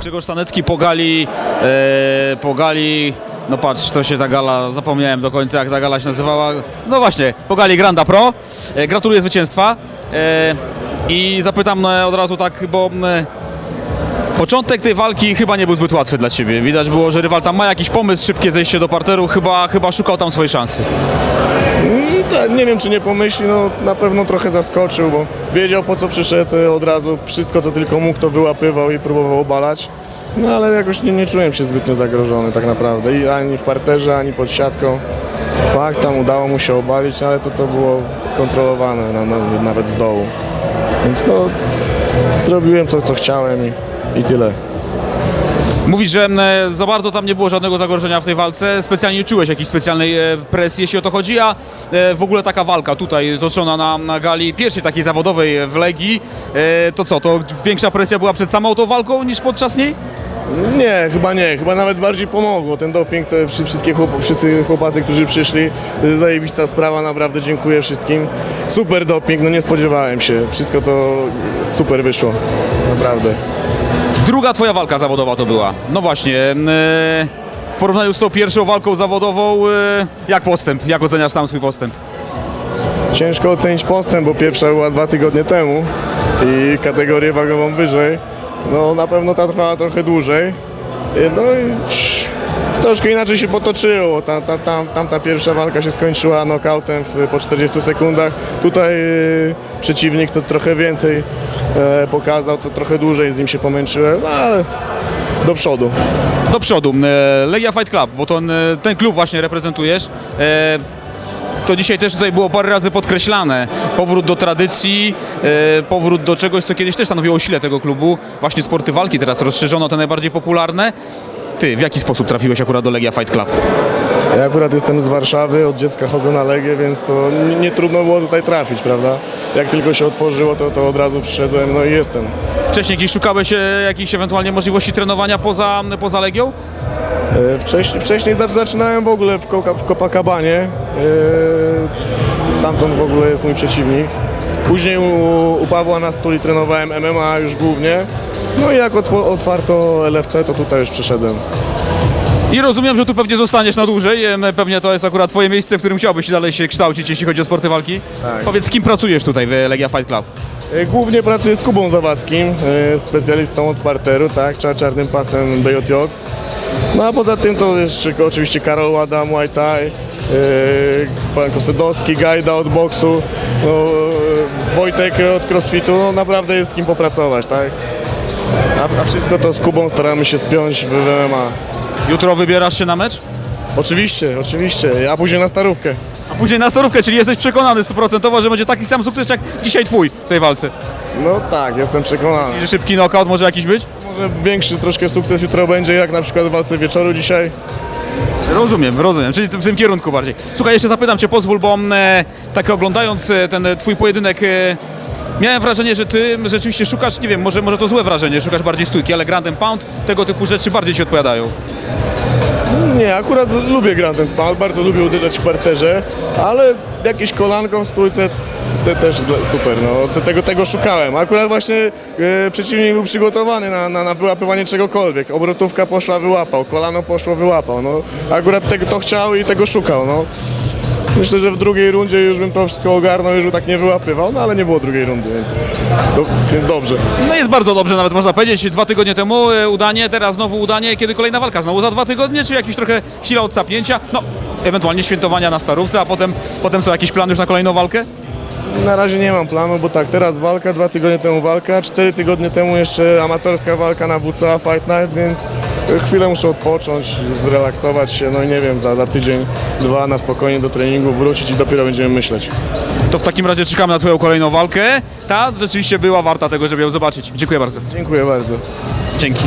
Grzegorz Sanecki pogali, e, pogali, no patrz, to się ta gala, zapomniałem do końca jak ta gala się nazywała. No właśnie, pogali Granda Pro. E, gratuluję zwycięstwa. E, I zapytam e, od razu tak, bo e, początek tej walki chyba nie był zbyt łatwy dla Ciebie. Widać było, że rywal tam ma jakiś pomysł, szybkie zejście do parteru, chyba, chyba szukał tam swojej szansy. Mm, tak, nie wiem, czy nie pomyśli, no na pewno trochę zaskoczył, bo wiedział po co przyszedł od razu. Wszystko, co tylko mógł, to wyłapywał i próbował obalać. No ale jakoś nie, nie czułem się zbytnio zagrożony tak naprawdę. I ani w parterze, ani pod siatką. Fakt, tam udało mu się obalić, ale to, to było kontrolowane na, na, nawet z dołu. Więc no, zrobiłem to, co chciałem i, i tyle. Mówisz, że e, za bardzo tam nie było żadnego zagrożenia w tej walce, specjalnie nie czułeś jakiejś specjalnej e, presji, jeśli o to chodzi, a e, w ogóle taka walka tutaj toczona na, na gali pierwszej takiej zawodowej w Legii, to co, to większa presja była przed samą tą walką niż podczas niej? Nie, chyba nie. Chyba nawet bardziej pomogło. Ten doping, wszy- wszystkie chłop, wszyscy chłopacy, którzy przyszli, y, zajebista sprawa, naprawdę dziękuję wszystkim. Super doping, no nie spodziewałem się. Wszystko to super wyszło, naprawdę. Druga twoja walka zawodowa to była. No właśnie, e, w porównaniu z tą pierwszą walką zawodową, e, jak postęp, jak oceniasz sam swój postęp? Ciężko ocenić postęp, bo pierwsza była dwa tygodnie temu i kategorię wagową wyżej. No na pewno ta trwała trochę dłużej. Y, No i troszkę inaczej się potoczyło. Ta, ta, tam, tamta pierwsza walka się skończyła knockoutem w, po 40 sekundach. Tutaj y, przeciwnik to trochę więcej e, pokazał, to trochę dłużej z nim się pomęczyłem, ale do przodu. Do przodu, e, Legia Fight Club, bo ten, e, ten klub właśnie reprezentujesz. To dzisiaj też tutaj było parę razy podkreślane. Powrót do tradycji, e, powrót do czegoś, co kiedyś też stanowiło sile tego klubu. Właśnie sporty walki teraz rozszerzono, te najbardziej popularne. Ty, w jaki sposób trafiłeś akurat do Legia Fight Club? Ja akurat jestem z Warszawy, od dziecka chodzę na Legię, więc to nie, nie trudno było tutaj trafić, prawda? Jak tylko się otworzyło, to, to od razu przyszedłem, no i jestem. Wcześniej gdzieś szukałeś e, jakichś ewentualnie możliwości trenowania poza, poza Legią? E, Wcześniej, wcześniej zac- zaczynałem w ogóle w, Copacabanie. E, Stamtąd w ogóle jest mój przeciwnik. Później u, u Pawła na stuli trenowałem MMA już głównie. No i jak otw- otwarto LFC, to tutaj już przyszedłem. I rozumiem, że tu pewnie zostaniesz na dłużej. Em, Pewnie to jest akurat twoje miejsce, w którym chciałbyś dalej się kształcić, jeśli chodzi o sporty walki. Tak. Powiedz, z kim pracujesz tutaj w Legia Fight Club? E, Głównie pracuję z Kubą Zawadzkim, e, specjalistą od parteru, tak, cza- czarnym pasem BJJ. No a poza tym to jest jeszcze oczywiście Karol Łada, Muay Thai, e, pan Kosedowski, Gajda od boksu, no, Wojtek od crossfitu, no naprawdę jest z kim popracować, tak. A, a wszystko to z Kubą staramy się spiąć w, w MMA. Jutro wybierasz się na mecz? Oczywiście, oczywiście, a później na starówkę. Później na czyli jesteś przekonany stuprocentowo, że będzie taki sam sukces jak dzisiaj twój w tej walce. No tak, jestem przekonany. Czyli szybki knockout może jakiś być? Może większy troszkę sukces jutro będzie, jak na przykład w walce wieczoru dzisiaj. Rozumiem, rozumiem, czyli w tym kierunku bardziej. Słuchaj, jeszcze zapytam cię, pozwól, bo e, tak oglądając e, ten e, twój pojedynek, e, miałem wrażenie, że ty rzeczywiście szukasz, nie wiem, może, może to złe wrażenie, szukasz bardziej stójki, ale Grand and Pound, tego typu rzeczy bardziej ci odpowiadają. Nie, akurat lubię Grand Pound, bardzo lubię uderzać w parterze, ale jakieś kolanką w stójce te, też super, no, te, tego, tego szukałem. Akurat właśnie e, przeciwnik był przygotowany na, na, na wyłapywanie czegokolwiek. Obrotówka poszła, wyłapał, kolano poszło, wyłapał, no. Akurat tego to chciał i tego szukał, no. Myślę, że w drugiej rundzie już bym to wszystko ogarnął, już tak nie wyłapywał, no ale nie było drugiej rundy, więc, do, więc dobrze. No jest bardzo dobrze, nawet można powiedzieć. Dwa tygodnie temu e, udanie, teraz znowu udanie. Kiedy kolejna walka? Znowu za dwa tygodnie, czy jakiś trochę chwila odsapnięcia? No, ewentualnie świętowania na starówce, a potem, potem są jakieś plany już na kolejną walkę? Na razie nie mam planu, bo tak, teraz walka, dwa tygodnie temu walka, cztery tygodnie temu jeszcze amatorska walka na WCA Fight Night, więc chwilę muszę odpocząć, zrelaksować się, no i nie wiem, za, za tydzień, dwa na spokojnie do treningu wrócić i dopiero będziemy myśleć. To w takim razie czekamy na twoją kolejną walkę. Ta rzeczywiście była warta tego, żeby ją zobaczyć. Dziękuję bardzo. Dziękuję bardzo. Dzięki.